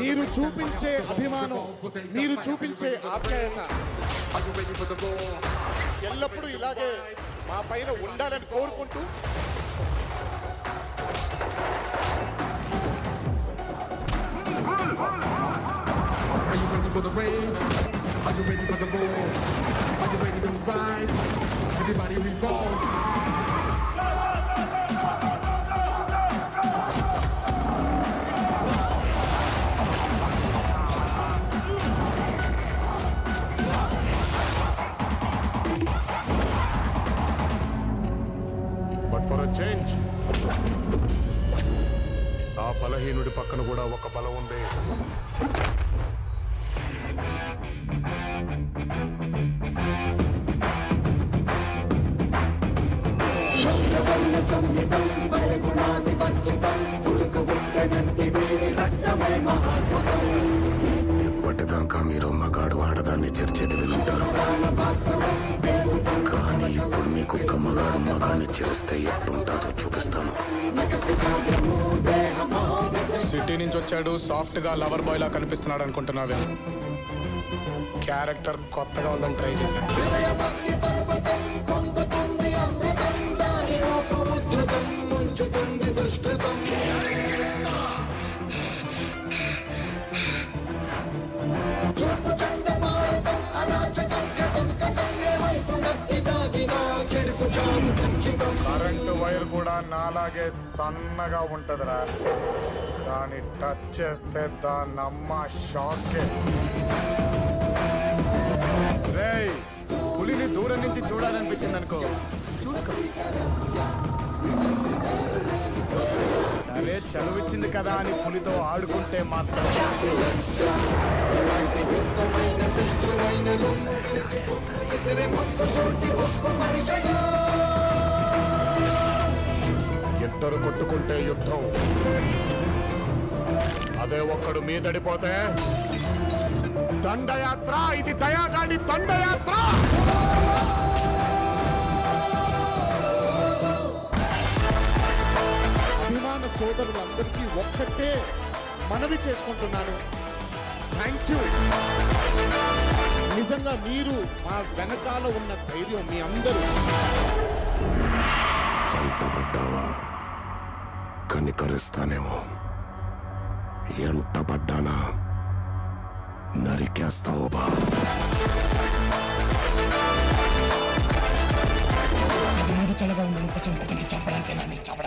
మీరు చూపించే అభిమానం మీరు చూపించే ఆప్యాయత? ఎల్లప్పుడూ ఇలాగే మా పైన ఉండాలని కోరుకుంటూ Are you ready for the rage? Are you ready for the roar? Are you ready to rise? Everybody revolt. For a change ఆ బలహీనుడి పక్కన కూడా ఒక బలం ఉంది. ఇప్పటిదాకా మీరు మగాడు ఆడదాన్ని చర్చ వినుంటారు కానీ ఇప్పుడు మీకు ఒక్క మగాన్ని చేస్తే ఎట్టుంటాదో చూపిస్తాను. సిటీ నుంచి వచ్చాడు సాఫ్ట్గా లవర్ బాయ్ లా కనిపిస్తున్నాడు అనుకుంటున్నావే. క్యారెక్టర్ కొత్తగా ఉందని ట్రై చేశాను. కరెంటు వైర్ కూడా నాలాగే సన్నగా ఉంటదిరా. దాన్ని టచ్ చేస్తే దాన్ని అమ్మ షాకే. రేయ్ పులిని దూరం నుంచి చూడాలనిపించింది అనుకో అరే చనువిచ్చింది కదా అని పులితో ఆడుకుంటే మాత్రం. ఇద్దరు కొట్టుకుంటే యుద్ధం. అదే ఒక్కడు మీదడిపోతే? దండయాత్ర ఇది దయాగాడి దండయాత్ర! అభిమాన సోదరులందరికీ ఒక్కటే మనవి చేసుకుంటున్నాను. థ్యాంక్ యూ నిజంగా మీరు మా వెనకాల ఉన్న ధైర్యం మీ అందరూ. కనికరిస్తానేమో ఎంటపడ్డానా నరికేస్తావు బా. పది మంది చల్లగా ఉన్న చంపడానికి చంపడానికైనా నీకు చంపడానికైనా సిద్ధం